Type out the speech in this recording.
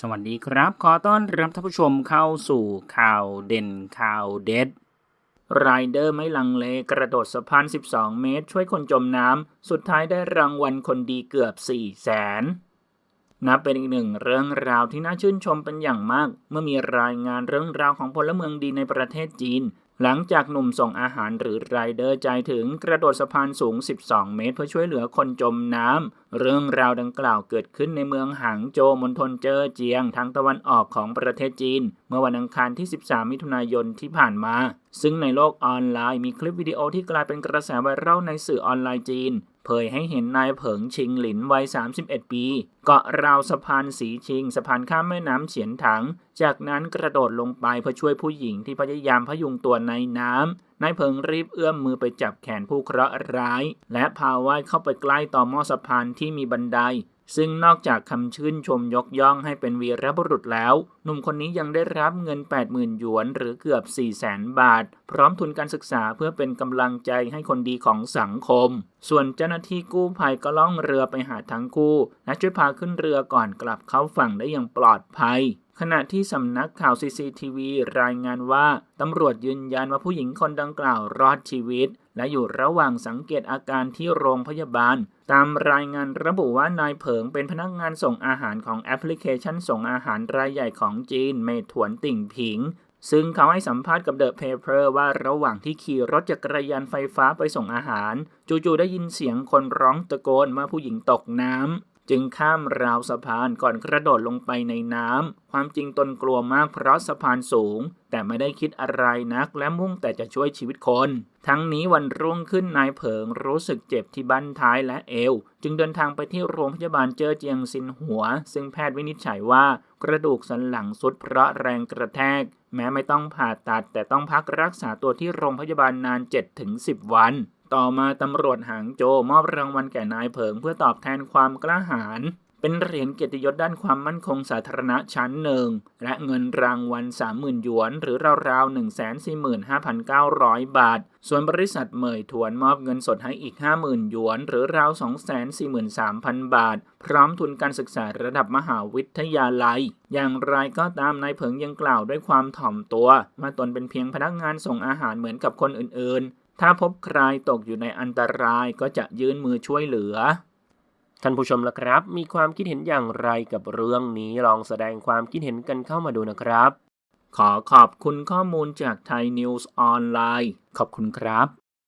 สวัสดีครับ ขอต้อนรับท่านผู้ชมเข้าสู่ข่าวเด่นข่าวเด็ดไรเดอร์ไม่ลังเลกระโดดสะพาน 12 เมตร ช่วยคนจมน้ำ สุดท้ายได้รางวัลคนดีเกือบ 4 แสน นับเป็นอีกหนึ่งเรื่องราวที่น่าชื่นชมเป็นอย่างมาก เมื่อมีรายงานเรื่องราวของพลเมืองดีในประเทศจีน หลังจากหนุ่มส่งอาหารหรือไรเดอร์ใจถึงกระโดดสะพานสูง 12 เมตร เพื่อช่วยเหลือคนจมน้ำ เรื่องราวดังกล่าวเกิดขึ้นในเมืองหางโจวมณฑลเจอเจียงทางตะวันออกของประเทศจีน เมื่อวันอังคารที่ 13 มิถุนายนที่ผ่านมา ซึ่งในโลกออนไลน์มีคลิปวิดีโอที่กลายเป็นกระแสไวรัลในสื่อออนไลน์จีน เผยให้เห็นนายเผิงชิงหลินวัย 31 ปี เกาะราวสะพานสีชิงสะพานข้ามแม่น้ำเฉียนถัง จากนั้นกระโดดลงไปเพื่อช่วยผู้หญิงที่พยายามพยุงตัวในน้ำนายเพิงรีบเอื้อมมือไปจับแขนผู้เคราะห์ร้าย และพาว่ายเข้าไปใกล้ต่อหม้อสะพานที่มีบันได ซึ่งนอกจากคำชื่นชมยกย่องให้เป็นวีรบุรุษแล้ว หนุ่มคนนี้ยังได้รับเงิน 80,000 หยวนหรือเกือบ 400,000 บาท พร้อมทุนการศึกษาเพื่อเป็นกำลังใจให้คนดีของสังคม ส่วนเจ้าหน้าที่กู้ภัยก็ล่องเรือไปหาทั้งคู่ และช่วยพาขึ้นเรือก่อนกลับเข้าฝั่งได้อย่างปลอดภัยขณะที่สำนักข่าว CCTV รายงานว่า ตำรวจยืนยันว่าผู้หญิงคนดังกล่าวรอดชีวิต และอยู่ระหว่างสังเกตอาการที่โรงพยาบาล ตามรายงานระบุว่านายเผิงเป็นพนักงานส่งอาหารของแอปพลิเคชันส่งอาหารรายใหญ่ของจีนเมถวนติ่งผิง ซึ่งเขาให้สัมภาษณ์กับเดอะเพเปอร์ว่าระหว่างที่ขี่รถจักรยานไฟฟ้าไปส่งอาหาร จู่ๆได้ยินเสียงคนร้องตะโกนว่าผู้หญิงตกน้ำ จึงข้ามราวสะพานก่อนกระโดดลงไปในน้ำ ความจริงตนกลัวมากเพราะสะพานสูง แต่ไม่ได้คิดอะไรนักและมุ่งแต่จะช่วยชีวิตคน ทั้งนี้วันรุ่งขึ้นนายเผิงรู้สึกเจ็บที่บั้นท้ายและเอว จึงเดินทางไปที่โรงพยาบาลเจอเจียงซินหัว ซึ่งแพทย์วินิจฉัยว่ากระดูกสันหลังสุดเพราะแรงกระแทก แม้ไม่ต้องผ่าตัดแต่ต้องพักรักษาตัวที่โรงพยาบาลนาน 7-10 วัน ต่อมาตำรวจหางโจมอบรางวัลแก่นายเผิง เพื่อตอบแทนความกล้าหาญเป็นเหรียญเกียรติยศด้านความมั่นคงสาธารณะชั้นหนึ่งและเงินรางวัล 30,000 หยวน หรือราวๆ 145,900 บาท ส่วนบริษัทเหมยถวนมอบเงินสดให้อีก 50,000 หยวน หรือราว 243,000 บาท พร้อมทุนการศึกษาระดับมหาวิทยาลัย อย่างไรก็ตามนายเผิงยังกล่าวด้วยความถ่อมตัวว่าตนเป็นเพียงพนักงานส่งอาหารเหมือนกับคนอื่นๆ ถ้าพบใครตกอยู่ในอันตรายก็จะยื่นมือช่วยเหลือ ท่านผู้ชมล่ะครับ มีความคิดเห็นอย่างไรกับเรื่องนี้ลองแสดงความคิดเห็นกันเข้ามาดูนะครับ ขอขอบคุณข้อมูลจากไทยนิวส์ออนไลน์ขอบคุณครับ